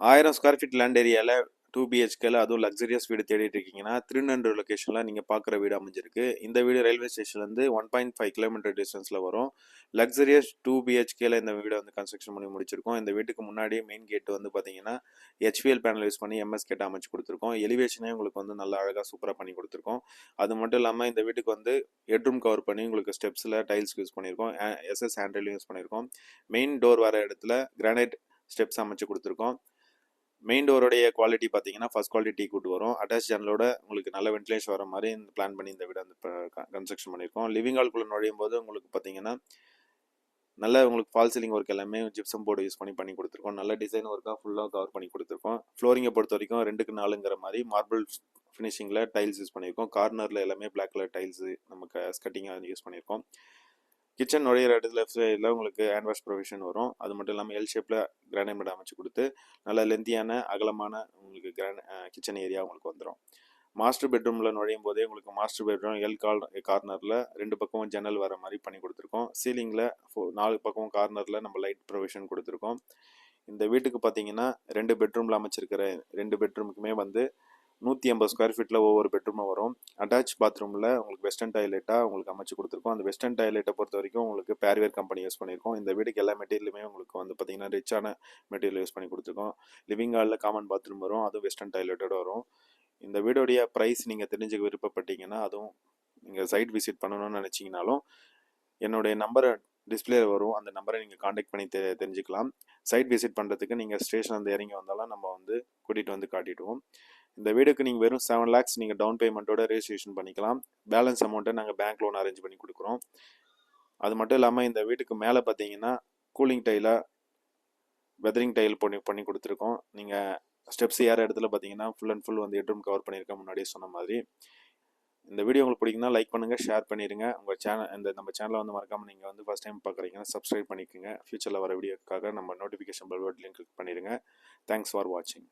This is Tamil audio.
ஆயிரம் ஸ்கொயர் ஃபீட் லேண்ட் ஏரியாவில் டூ பிஹெச்கேல அதுவும் லக்ஸரியஸ் வீடு தேடிட்டு இருக்கீங்கன்னா திருநெண்டூர் லொக்கேஷனில் நீங்கள் பார்க்குற வீடு அமைஞ்சிருக்கு. இந்த வீடு ரயில்வே ஸ்டேஷன்லேருந்து ஒன் பாயிண்ட் ஃபைவ் கிலோமீட்டர் டிஸ்டன்ஸில் வரும். லக்ஸரியஸ் டூ பிஹெச்கேல இந்த வீடை வந்து கன்ஸ்ட்ரக்ஷன் பண்ணி முடிச்சிருக்கோம். இந்த வீட்டுக்கு முன்னாடி மெயின் கேட் வந்து பார்த்தீங்கன்னா ஹெச்பிஎல் பேனல் யூஸ் பண்ணி எம்எஸ் கேட் அமைச்சு கொடுத்துருக்கோம். எலிவேஷனே உங்களுக்கு வந்து நல்லா அழகாக சூப்பராக பண்ணி கொடுத்துருக்கோம். அது மட்டும் இல்லாமல் இந்த வீட்டுக்கு வந்து ஹெட்ரூம் கவர் பண்ணி உங்களுக்கு ஸ்டெப்ஸில் டைல்ஸ் யூஸ் பண்ணியிருக்கோம் எஸ்எஸ் ஹேண்ட்ரைலும் யூஸ் பண்ணியிருக்கோம் மெயின் டோர் வர இடத்துல கிரானைட் ஸ்டெப்ஸ் அமைச்சு கொடுத்துருக்கோம். மெயின் டோருடைய குவாலிட்டி பார்த்தீங்கன்னா ஃபர்ஸ்ட் குவாலிட்டி கூட்டு வரும். அட்டாச் ஜன்னலோட உங்களுக்கு நல்ல வென்டிலேஷன் வர மாதிரி இந்த பிளான் பண்ணி இந்த வீடு வந்து கன்ஸ்ட்ரக்ஷன் பண்ணியிருக்கோம். லிவிங் ஹால்குள்ளே நுழையும் போது உங்களுக்கு பார்த்தீங்கன்னா நல்ல உங்களுக்கு ஃபால் சீலிங் ஒர்க் எல்லாமே ஜிப்சம் போர்டு யூஸ் பண்ணி பண்ணி கொடுத்துருக்கோம். நல்ல டிசைன் ஒர்க்காக ஃபுல்லாக கவர் பண்ணி கொடுத்துருக்கோம். ஃப்ளோரிங்கை பொறுத்த வரைக்கும் ரெண்டுக்கு நாலுங்கிற மாதிரி மார்பிள் ஃபினிஷிங்கில் டைல்ஸ் யூஸ் பண்ணியிருக்கோம். கார்னரில் எல்லாமே பிளாக் கலர் டைல்ஸு நமக்கு ஸ்கட்டிங்காக யூஸ் பண்ணியிருக்கோம். கிச்சன் நுழையிற இடத்துல லெஃப்ட் சைடில் உங்களுக்கு ஹேண்ட் வாஷ் ப்ரொவிஷன் வரும். அது மட்டும் இல்லாமல் எல் ஷேப்பில் கிரானைட் அமைச்சு கொடுத்து நல்ல லெந்தியான அகலமான உங்களுக்கு கிரான கிச்சன் ஏரியா உங்களுக்கு வந்துடும் மாஸ்டர் பெட்ரூமில் நுழையும் போதே உங்களுக்கு மாஸ்டர் பெட்ரூம் எல் கால் கார்னரில் ரெண்டு பக்கமும் ஜன்னல் வர மாதிரி பண்ணி கொடுத்துருக்கோம். சீலிங்கில் நாலு பக்கமும் கார்னரில் நம்ம லைட் ப்ரொவிஷன் கொடுத்துருக்கோம். இந்த வீட்டுக்கு பார்த்தீங்கன்னா ரெண்டு பெட்ரூமில் அமைச்சிருக்கிற ரெண்டு பெட்ரூமுக்குமே வந்து நூற்றி ஐம்பது ஸ்கொயர் ஃபீட்டில் ஒவ்வொரு பெட்ரூமும் வரும். அட்டாச் பாத்ரூமில் உங்களுக்கு வெஸ்டர்ன் டாய்லெட்டாக உங்களுக்கு அமைச்சு கொடுத்துருக்கோம். அந்த வெஸ்டர்ன் டாய்லெட்டை பொறுத்த வரைக்கும் உங்களுக்கு பேர்வேர் கம்பெனி யூஸ் பண்ணியிருக்கோம். இந்த வீட்டுக்கு எல்லா மெட்டீரியலுமே உங்களுக்கு வந்து பார்த்திங்கன்னா ரிச்சான மெட்டீரியல் யூஸ் பண்ணி கொடுத்துருக்கோம். லிவிங் ஹாலில் காமன் பாத்ரூம் வரும். அதுவும் வெஸ்டர்ன் டாய்லெட்டோட வரும். இந்த வீடோடைய ப்ரைஸ் நீங்கள் தெரிஞ்சுக்க விருப்பப்பட்டீங்கன்னா அதுவும் நீங்கள் சைட் விசிட் பண்ணணும்னு நினச்சிங்கனாலும் என்னுடைய நம்பரை டிஸ்பிளே வரும். அந்த நம்பரை நீங்கள் காண்டாக்ட் பண்ணி தெ தெரிஞ்சுக்கலாம். சைட் விசிட் பண்ணுறதுக்கு நீங்கள் ஸ்டேஷன் வந்து இறங்கி வந்தாலும் நம்ம வந்து கூட்டிகிட்டு வந்து காட்டிடுவோம். இந்த வீடுக்கு நீங்கள் வெறும் செவன் லேக்ஸ் நீங்கள் டவுன் பேமெண்ட்டோட ரெஜிஸ்ட்ரேஷன் பண்ணிக்கலாம். பேலன்ஸ் அமௌண்ட்டை நாங்கள் பேங்க் லோன் அரேஞ்ச் பண்ணி கொடுக்குறோம். அது மட்டும் இல்லாமல் இந்த வீட்டுக்கு மேலே பார்த்தீங்கன்னா கூலிங் டைலாக வெதரிங் டைல் பண்ணி பண்ணி கொடுத்துருக்கோம். நீங்கள் ஸ்டெப்ஸ் ஏற இடத்துல பார்த்தீங்கன்னா ஃபுல் அண்ட் ஃபுல் வந்து ஹெட்ரூம் கவர் பண்ணியிருக்கேன் முன்னாடியே சொன்ன மாதிரி. இந்த வீடியோ உங்களுக்கு பிடிக்குன்னா லைக் பண்ணுங்கள் ஷேர் பண்ணிடுங்க உங்கள் சேனல் இந்த நம்ம சேனலை வந்து மறக்காமல் நீங்கள் வந்து ஃபஸ்ட் டைம் பார்க்குறீங்கன்னா சப்ஸ்கிரைப் பண்ணிக்கோங்க. ஃபியூச்சரில் வர வீடியோக்காக நம்ம நோட்டிஃபிகேஷன் பெல் பட்டன் கிளிக் பண்ணிடுங்க தேங்க்ஸ் ஃபார் வாட்சிங்